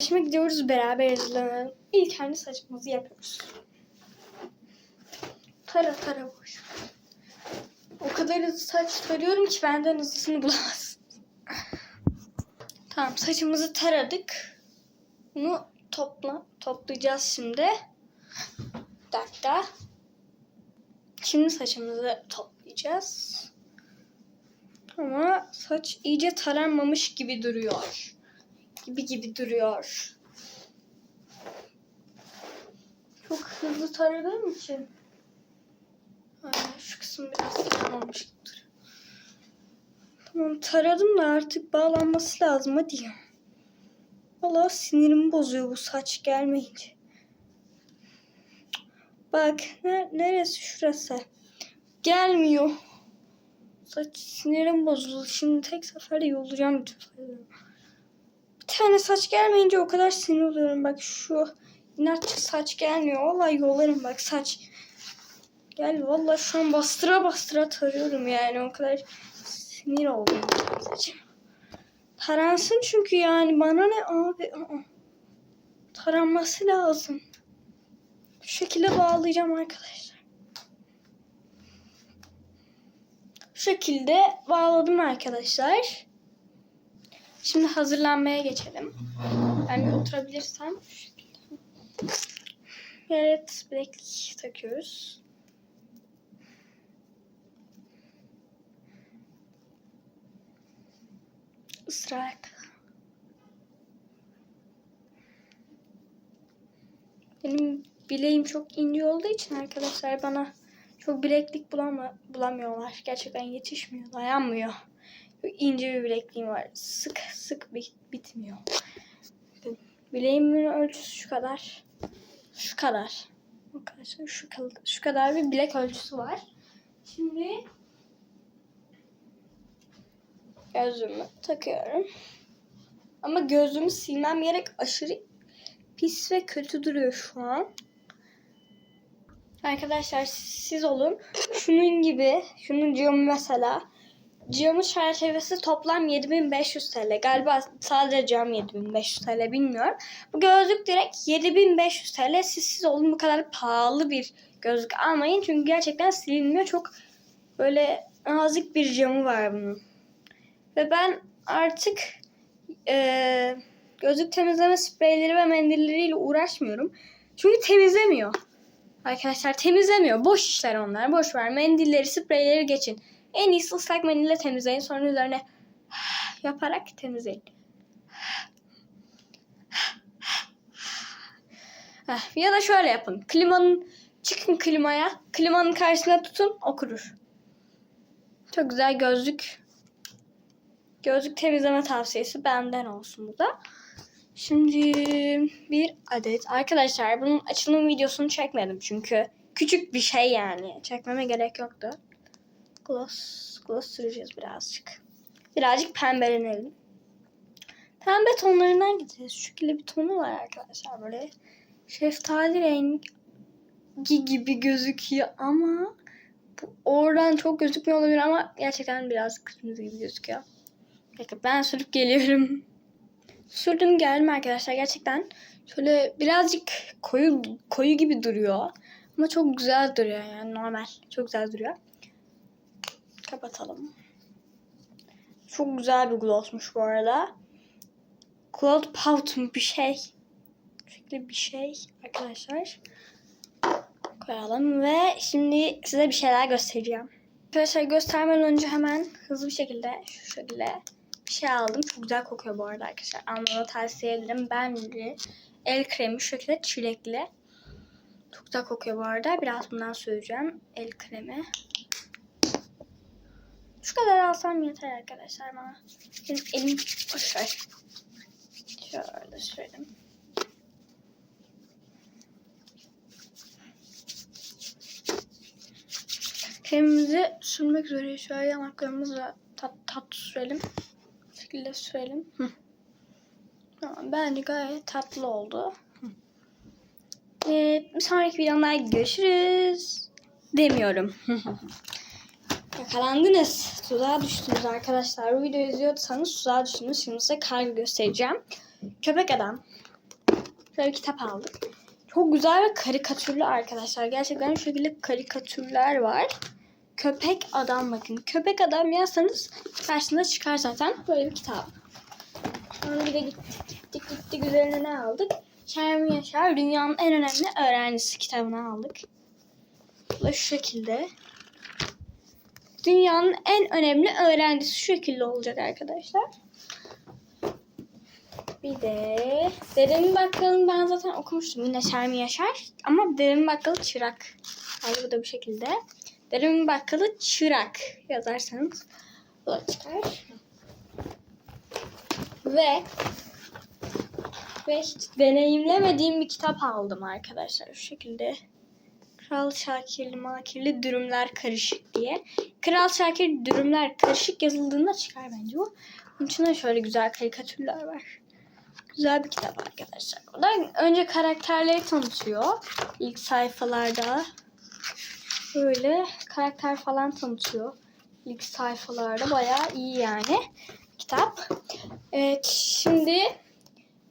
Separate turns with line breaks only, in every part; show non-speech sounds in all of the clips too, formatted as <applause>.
Şimdi gidiyoruz beraber hazırlanalım. İlk önce saçımızı yapıyoruz. Tara tara boş. O kadar hızlı saç tarıyorum ki benden hızlısını bulamazsın. Tamam saçımızı taradık. Bunu topla, toplayacağız şimdi. Bir dakika. Şimdi saçımızı toplayacağız. Ama saç iyice taranmamış gibi duruyor. Gibi gibi duruyor. Çok hızlı taradığım için. Aynen şu kısım biraz taranmamış gibi duruyor. Tamam taradım da artık bağlanması lazım hadi ya. Valla sinirimi bozuyor bu saç gelmeyince. Bak ne, neresi şurası? Gelmiyor. Saç sinirim bozuldu. Şimdi tek seferde yollayacağım bütün tane saç gelmeyince o kadar sinir oluyorum. Bak şu inatçı saç gelmiyor. Vallahi yollarım bak saç. Gel vallahi şu an bastıra bastıra tarıyorum yani. O kadar sinir oldum saçım. Taransın çünkü yani bana ne abi. Aa. Taranması lazım. Şu şekilde bağlayacağım arkadaşlar. Şu şekilde bağladım arkadaşlar. Şimdi hazırlanmaya geçelim. Ben bir oturabilirsem. Evet, bileklik takıyoruz. Israr. Benim bileğim çok ince olduğu için arkadaşlar bana çok bileklik bulama, bulamıyorlar. Gerçekten yetişmiyor, dayanmıyor. İnce bir bilekliğim var. Sık sık bit- bitmiyor. Bileğimin ölçüsü şu kadar. Şu kadar. Arkadaşlar şu, kadar, şu kadar bir bilek ölçüsü var. Şimdi gözlüğümü takıyorum. Ama gözlüğümü silmem gerek aşırı pis ve kötü duruyor şu an. Arkadaşlar siz olun. Şunun gibi, şunun camı mesela. Camı çerçevesi toplam 7500 TL. Galiba sadece cam 7500 TL bilmiyorum. Bu gözlük direkt 7500 TL. Siz siz olun bu kadar pahalı bir gözlük almayın. Çünkü gerçekten silinmiyor. Çok böyle nazik bir camı var bunun. Ve ben artık eee gözlük temizleme spreyleri ve mendilleriyle uğraşmıyorum. Çünkü temizlemiyor. Arkadaşlar temizlemiyor. Boş işler onlar. Boş ver. Mendilleri, spreyleri geçin. En iyisi ıslak mendille temizleyin. Sonra üzerine yaparak temizleyin. Heh, Ya da şöyle yapın. Klimanın çıkın klimaya. Klimanın karşısına tutun. O kurur. Çok güzel gözlük. Gözlük temizleme tavsiyesi benden olsun bu da. Şimdi bir adet. Arkadaşlar bunun açılım videosunu çekmedim çünkü küçük bir şey yani. Çekmeme gerek yoktu. Gloss, gloss süreceğiz birazcık. Birazcık pembelenelim. Pembe tonlarından gideceğiz. Şu şekilde bir tonu var arkadaşlar böyle. Şeftali rengi gibi gözüküyor ama bu oradan çok gözükmüyor olabilir ama gerçekten biraz kırmızı gibi gözüküyor. Bakın ben sürüp geliyorum. Sürdüm geldim arkadaşlar gerçekten şöyle birazcık koyu koyu gibi duruyor. Ama çok güzel duruyor yani normal. Çok güzel duruyor. Kapatalım. Çok güzel bir glossmuş bu arada. Cloud Powder bir şey. Şekilde bir şey arkadaşlar. Koyalım ve şimdi size bir şeyler göstereceğim. Arkadaşlar göstermeden önce hemen hızlı bir şekilde şu şekilde bir şey aldım. Çok güzel kokuyor bu arada arkadaşlar. Almanı tavsiye ederim. Ben de el kremi şu şekilde çilekli. Çok güzel kokuyor bu arada. Biraz bundan süreceğim. El kremi. Şu kadar alsam yeter arkadaşlar bana. Benim elim boşver. Şöyle sürelim. Kremimizi sürmek üzere şöyle yanaklarımızla tat, tat sürelim. Bu şekilde sürelim. Hı. Tamam, bence gayet tatlı oldu. Bir sonraki videomda görüşürüz. Demiyorum. Yakalandınız. Tuzağa düştünüz arkadaşlar. Bu videoyu izliyorsanız tuzağa düştünüz. Şimdi size kargo göstereceğim. Köpek adam. Böyle bir kitap aldık. Çok güzel ve karikatürlü arkadaşlar. Gerçekten şu şekilde karikatürler var. Köpek adam bakın. Köpek adam yazsanız karşısında çıkar zaten. Böyle bir kitap. Sonra bir de gittik gittik gittik üzerine ne aldık? Şermin Yaşar dünyanın en önemli öğrencisi kitabını aldık. Bu da şu şekilde. Dünyanın en önemli öğrencisi şu şekilde olacak arkadaşlar. Bir de Dedemin Bakkalı'nı ben zaten okumuştum. Yine Şermin Yaşar. Ama Dedemin Bakkalı Çırak. Yani bu da bu şekilde. Dedemin Bakkalı Çırak yazarsanız bu çıkar. Ve ve hiç deneyimlemediğim bir kitap aldım arkadaşlar. Şu şekilde. Kral Şakirli Makirli Dürümler Karışık diye. Kral Şakir Dürümler Karışık yazıldığında çıkar bence bu. Bunun içinde şöyle güzel karikatürler var. Güzel bir kitap arkadaşlar. O da önce karakterleri tanıtıyor. İlk sayfalarda. Böyle karakter falan tanıtıyor. İlk sayfalarda bayağı iyi yani kitap. Evet şimdi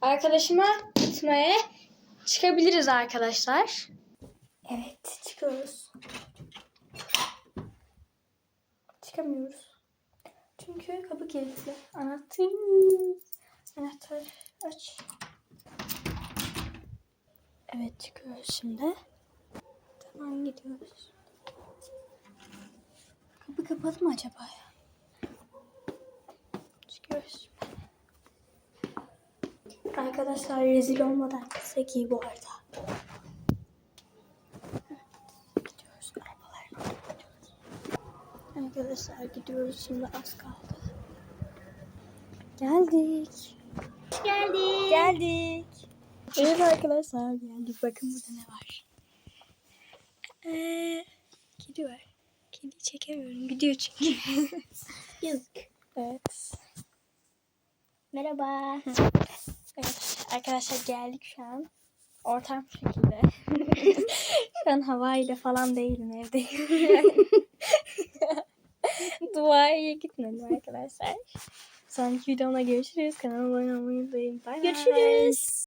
arkadaşıma gitmeye çıkabiliriz arkadaşlar. Evet çıkıyoruz. Çıkamıyoruz. Çünkü kapı kilitli. Anahtar. Anahtar aç. Evet çıkıyoruz şimdi. Tamam gidiyoruz. Kapı kapalı mı acaba ya? Çıkıyoruz. Arkadaşlar rezil olmadan gitsek iyi bu arada. Gidiyoruz arabalarla. Arkadaşlar gidiyoruz şimdi az kaldı. Geldik.
Geldik.
Geldik. Evet arkadaşlar geldik. Bakın burada ne var. Ee, kedi var. Kedi çekemiyorum. Gidiyor çünkü. <laughs>
Yazık.
evet.
Merhaba.
Evet arkadaşlar geldik şu an. Ortam şu şekilde. <laughs> şu an havayla falan değilim evdeyim. <laughs> <laughs> Duaya gitmedim arkadaşlar. Sonraki videomda görüşürüz. Kanalıma abone olmayı unutmayın. Bye bye.
Görüşürüz.